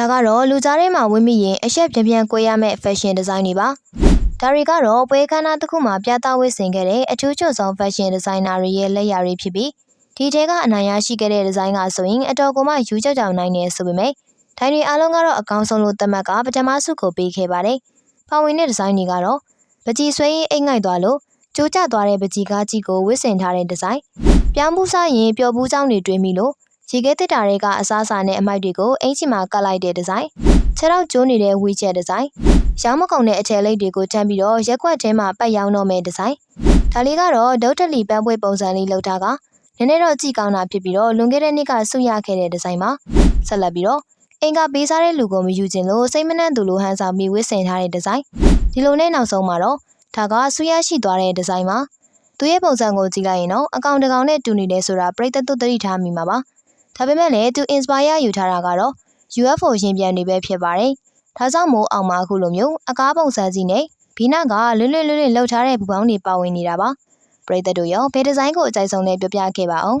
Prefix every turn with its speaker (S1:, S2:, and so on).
S1: ဒါကတော့လူကြားထဲမှာဝင်မိရင်အရှက်ပြပြန့်ကွဲရမယ့် fashion design တွေပါဒါတွေကတော့ပွဲခမ်းနားတစ်ခုမှာပြသဝတ်ဆင်ခဲ့တဲ့အထူးချွတ်ဆောင် fashion designer တွေရဲ့လက်ရာတွေဖြစ်ပြီးဒီထဲကအနိုင်ရရှိခဲ့တဲ့ဒီဇိုင်းကဆိုရင်အတော်ကိုမှယူကြောက်ကြောင်နိုင်နေဆိုပေမဲ့ဒိုင်တွေအားလုံးကတော့အကောင်းဆုံးလို့သတ်မှတ်ကပထမဆုကိုပေးခဲ့ပါတယ်။ပါဝင်တဲ့ဒီဇိုင်းတွေကတော့ပကြီးဆွဲရင်အိတ်ငိုက်သွားလို့ကျိုးကျသွားတဲ့ပကြီးကားကြီးကိုဝတ်ဆင်ထားတဲ့ဒီဇိုင်းပြောင်းမှုစားရင်ပျော်ဘူးကြောင်းတွေတွေးမိလို့ ရေခဲတစ်တာတွေကအစားအစာနဲ့အမိုက်တွေကိုအင်ချီမှာကတ်လိုက်တဲ့ဒီဇိုင်းခြေထောက်ကျိုးနေတဲ့ဝီချက်ဒီဇိုင်းရောင်းမကုန်တဲ့အထည်လိပ်တွေကိုထမ်းပြီးတော့ရက်ွက်ထဲမှာပတ်ရောင်းတော့မဲ့ဒီဇိုင်းဒါလေးကတော့ဒုတ်တလီပန်းပွေပုံစံလေးလောက်တာကနည်းနည်းတော့ကြည့်ကောင်းတာဖြစ်ပြီးတော့လွန်ခဲ့တဲ့နှစ်ကဆုရခဲ့တဲ့ဒီဇိုင်းမှာဆက်လက်ပြီးတော့အင်္ဂါပေးစားတဲ့လူကိုမယူခြင်းလို့စိတ်မနှံ့သူလိုဟန်ဆောင်ပြီးဝစ်ဆင်ထားတဲ့ဒီဇိုင်းဒီလိုနဲ့နောက်ဆုံးမှာတော့ဒါကဆုရရှိသွားတဲ့ဒီဇိုင်းမှာသူရဲ့ပုံစံကိုကြည့်လိုက်ရင်တော့အကောင်တကောင်နဲ့တူနေတယ်ဆိုတာပြိတ္တသူသတိထားမိမှာပါ ဒါပေမဲ့လည်းသူ inspire ယူထားတာကတော့ UFO ရင်ပြန်တွေပဲဖြစ်ပါတယ်ဒါကြောင့်မို့အောင်မှာအခုလိုမျိုးအကားပုံစံစီနဲ့ဘီနာကလွတ်လွတ်လွတ်လွတ်လှုပ်ထားတဲ့ဘူပေါင်းတွေပါဝင်နေတာပါပရိသတ်တို့ရောဘယ်ဒီဇိုင်းကိုအကြိုက်ဆုံးလဲပြောပြခဲ့ပါအောင်